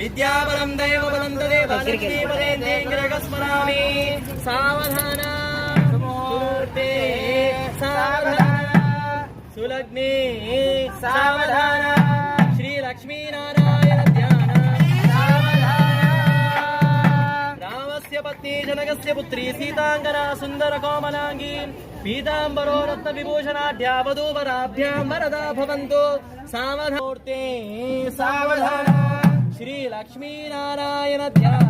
విద్యాబలం దైవబలం తదేవ లక్ష్మీపదేంద్రేంద్రగస్మరామి సావధాన సావధాన సులగ్ని సావధాన శ్రీ లక్ష్మీనారాయణ ధ్యాన రామస్య పత్ని జనకస్య పుత్రి సీతాంగనా సుందర కోమలాంగి పీతాంబరో రత్న విభూషణాఢ్యా వధూవరాభ్యాం వరదా భవంతు సావధానమూర్తే సావధాన శ్రీ లక్ష్మీనారాయణ ధ్యాన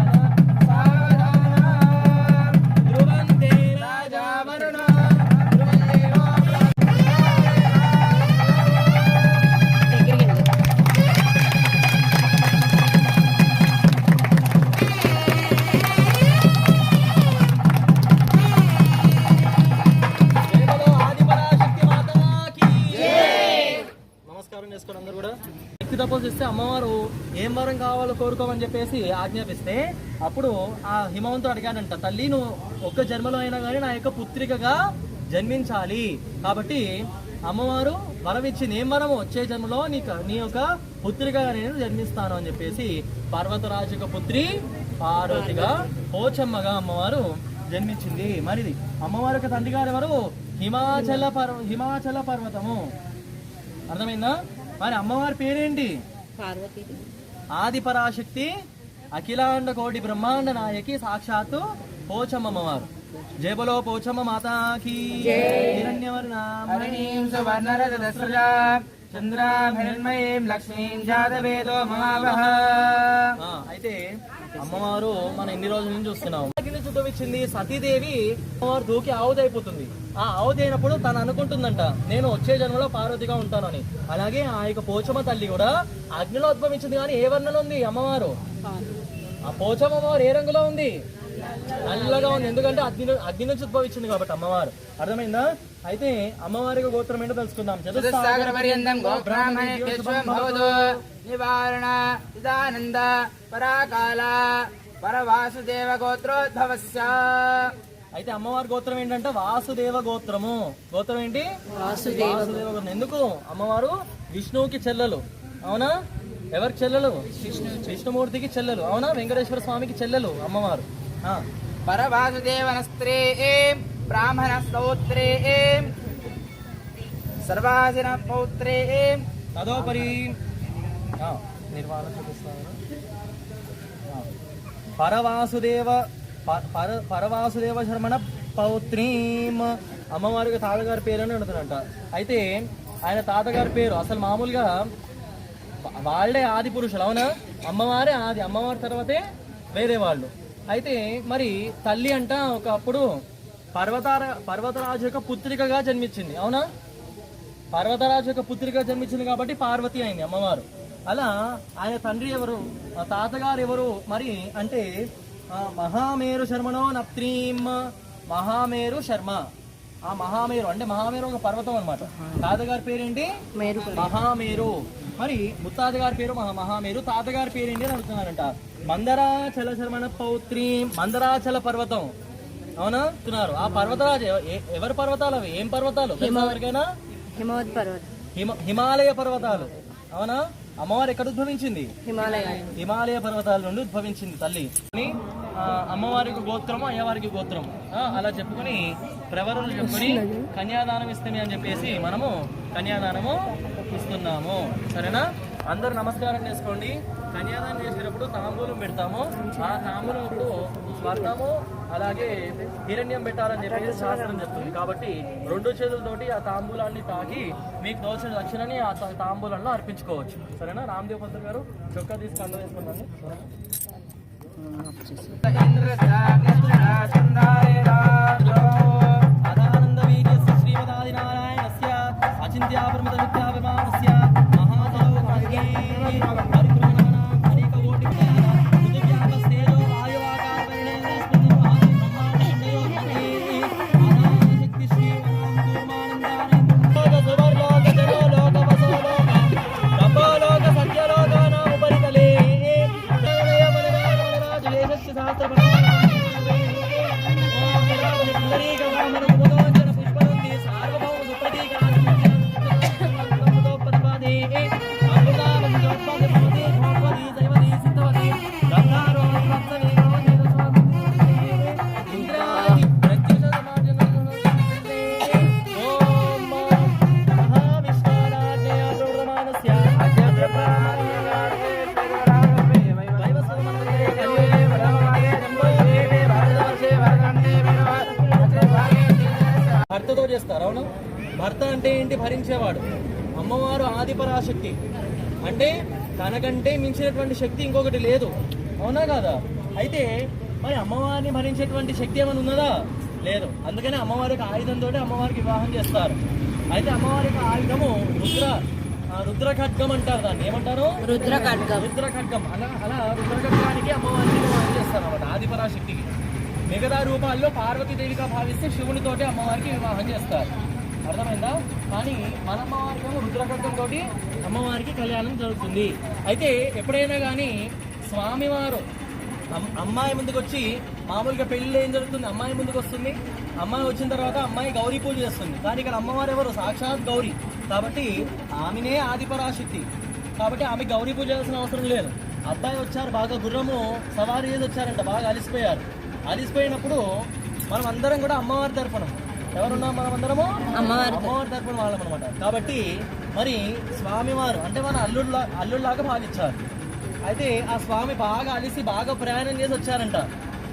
నమస్కారం చేసుకోండి అందరు కూడా. భక్తి తపస్సు అమ్మవారు ఏం వరం కావాలో కోరుకోమని చెప్పేసి ఆజ్ఞాపిస్తే అప్పుడు ఆ హిమవంతుడు అడిగాడంట తల్లి నువ్వు ఒక్క జన్మలో అయినా కానీ నా యొక్క పుత్రికగా జన్మించాలి. కాబట్టి అమ్మవారు వరం ఇచ్చింది ఏం వరము వచ్చే జన్మలో నీ నీ యొక్క పుత్రికగా నేను జన్మిస్తాను అని చెప్పేసి పర్వతరాజు యొక్క పుత్రి పార్వతిగా పోచమ్మగా అమ్మవారు జన్మించింది. మరిది అమ్మవారి యొక్క తండ్రి గారు ఎవరు? హిమాచల పర్వ హిమాచల పర్వతము. అర్థమైందా? మరి అమ్మవారి పేరేంటి? పార్వతీ. ఆది పరాశక్తి అఖిలాండ కోటి బ్రహ్మాండ నాయకి సాక్షాత్తు పోచమ్మ అమ్మవారు జయబలో పోచమ్మ మాతాకి. హరిణీం సువర్ణరథదస్రజా చంద్రాం హిరణ్మయీం లక్ష్మీం జాతవేదో మమావహ అయితే అమ్మవారు మనం ఎన్ని రోజుల నుంచి చూస్తున్నాం. చూపించింది సతీదేవి అమ్మవారు దూకి ఆవుది అయిపోతుంది ఆ ఆవుది అయినప్పుడు తను అనుకుంటుందంట నేను వచ్చే జన్మలో పార్వతిగా ఉంటానని. అలాగే ఆ యొక్క పోచమ్మ తల్లి కూడా అగ్నిలో ఉద్భవించింది కానీ ఏ వర్ణలో ఉంది అమ్మవారు? ఆ పోచమ్మ అమ్మవారు ఏ రంగులో ఉంది? నల్లగా ఉంది. ఎందుకంటే అగ్ని అగ్ని నుంచి ఉద్భవించింది కాబట్టి అమ్మవారు. అర్థమైందా? అయితే అమ్మవారికి గోత్రం ఏంటో తెలుసుకుందాం. నివారణ ఇదానంద పరాకాల పరవాసుదేవ గోత్రోద్భవస్య. అయితే అమ్మవారి గోత్రం ఏంటంటే వాసుదేవ గోత్రము. గోత్రం ఏంటి? వాసుదేవ గోత్రం. ఎందుకు? అమ్మవారు విష్ణువుకి చెల్లెలు. అవునా? ఎవరికి చెల్లెలు? విష్ణుమూర్తికి చెల్లెలు. అవునా? వెంకటేశ్వర స్వామికి చెల్లెలు అమ్మవారు. పరవాసుదేవనస్త్రే బ్రాహ్మణ స్తోత్రే సర్వాసిన పౌత్రే తదోపరి నిర్వాణ చూపిస్తాను ఆ. పరవాసుదేవ పర పరవాసుదేవ శర్మణ పౌత్రీం. అమ్మవారికి తాతగారి పేరు అని అడుగుతున్నట్ట అయితే ఆయన తాతగారి పేరు అసలు మామూలుగా వాళ్ళే ఆది పురుషులు అవునా? అమ్మవారే ఆది. అమ్మవారి తర్వాతే వేరే వాళ్ళు. అయితే మరి తల్లి అంట ఒకప్పుడు పర్వతార పర్వతరాజు యొక్క పుత్రికగా జన్మించింది. అవునా? పర్వతరాజు యొక్క పుత్రిక జన్మించింది కాబట్టి పార్వతి అయింది అమ్మవారు. అలా ఆయన తండ్రి ఎవరు? తాతగారు ఎవరు? మరి అంటే మహామేరు శర్మనో నప్త్రీం మహామేరు శర్మ. ఆ మహామేరు అంటే మహామేరు ఒక పర్వతం అన్నమాట. తాతగారి పేరేంటి? మేరు మహామేరు. మరి ముత్తాత గారి పేరు మహా మహామేరు. తాతగారి పేరు ఏంటి అని అడుగుతున్నారంట. మందరాచల శర్మణ పౌత్రి మందరాచల పర్వతం అవునా? అంటున్నారు ఆ పర్వతరాజు ఎవరి పర్వతాలు అవి? ఏం పర్వతాలు? ఎవరికైనా హిమవత్ పర్వతం. హిమాలయ పర్వతాలు. అవునా? అమ్మవారు ఎక్కడ ఉద్భవించింది? హిమాలయ పర్వతాల నుండి ఉద్భవించింది తల్లి. అమ్మవారికి గోత్రము అయ్యవారికి గోత్రం అలా చెప్పుకొని ప్రవరులు చెప్పుకొని కన్యాదానం ఇస్తుంది అని చెప్పేసి మనము కన్యాదానము ఇస్తున్నాము. సరేనా? అందరు నమస్కారం చేసుకోండి. కన్యాదానం చేసేటప్పుడు తాంబూలం పెడతాము. ఆ తాంబూలం ఇప్పుడు స్వర్ణము అలాగే హిరణ్యం పెట్టాలని చెప్పేసి శాస్త్రం చెప్తుంది. కాబట్టి రెండు చేతులతోటి ఆ తాంబూలాన్ని తాకి మీకు దోచిన దక్షిణని ఆ తాంబూలంలో అర్పించుకోవచ్చు. సరేనా? రామ్దేవ్ పంతులు గారు చొక్కా తీసుకు అందరూ వేసుకున్నాను చేస్తారు అవును. భర్త అంటే ఏంటి? భరించేవాడు. అమ్మవారు ఆదిపరాశక్తి అంటే తనకంటే మించినటువంటి శక్తి ఇంకొకటి లేదు. అవునా కాదా? అయితే మరి అమ్మవారిని భరించేటువంటి శక్తి ఏమైనా ఉన్నదా? లేదు. అందుకనే అమ్మవారికి ఆయుధంతో అమ్మవారికి వివాహం చేస్తారు. అయితే అమ్మవారి యొక్క ఆయుధము రుద్ర రుద్ర ఖడ్గం అంటారు దాన్ని. ఏమంటారు? రుద్ర ఖడ్గం రుద్ర ఖడ్గం అలా అలా రుద్ర ఖడ్గానికి అమ్మవారికి వివాహం చేస్తారు అన్నమాట. ఆదిపరాశక్తికి మిగతా రూపాల్లో పార్వతీదేవిగా భావిస్తే శివునితోటి అమ్మవారికి వివాహం చేస్తారు. అర్థమైందా? కానీ మన అమ్మవారికి ఏమో అమ్మవారికి కళ్యాణం జరుగుతుంది. అయితే ఎప్పుడైనా కానీ స్వామివారు అమ్- అమ్మాయి ముందుకు వచ్చి మామూలుగా పెళ్ళి ఏం జరుగుతుంది? అమ్మాయి ముందుకు వస్తుంది అమ్మాయి వచ్చిన తర్వాత అమ్మాయి గౌరీ పూజ చేస్తుంది. కానీ ఇక్కడ అమ్మవారు ఎవరు? సాక్షాత్ గౌరీ. కాబట్టి ఆమెనే ఆదిపరాశక్తి. కాబట్టి ఆమె గౌరీ పూజ చేయాల్సిన అవసరం లేదు. అబ్బాయి వచ్చారు బాగా గుర్రము సవారీ చేసి వచ్చారంట బాగా అలిసిపోయారు. అలిసిపోయినప్పుడు మనం అందరం కూడా అమ్మవారి తరపున ఎవరున్నాం మనం అందరము అమ్మవారి అమ్మవారి తరపున వాళ్ళం అనమాట కాబట్టి మరి స్వామివారు అంటే మన అల్లుళ్ళ అల్లుళ్ళలాగా భావించారు. అయితే ఆ స్వామి బాగా అలిసి బాగా ప్రయాణం చేసి వచ్చారంట.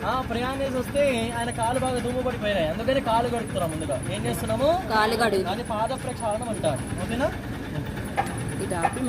ఆ ప్రయాణం చేసి వస్తే ఆయన కాలు బాగా దుమ్ము పడిపోయినాయి అందుకని కాలు కడుపుతున్నాం ముందుగా. ఏం చేస్తున్నాము? కాలు గడుగు దాన్ని పాద ప్రక్షాళనం అంటారు. ఓకేనా? ఇది ఆపి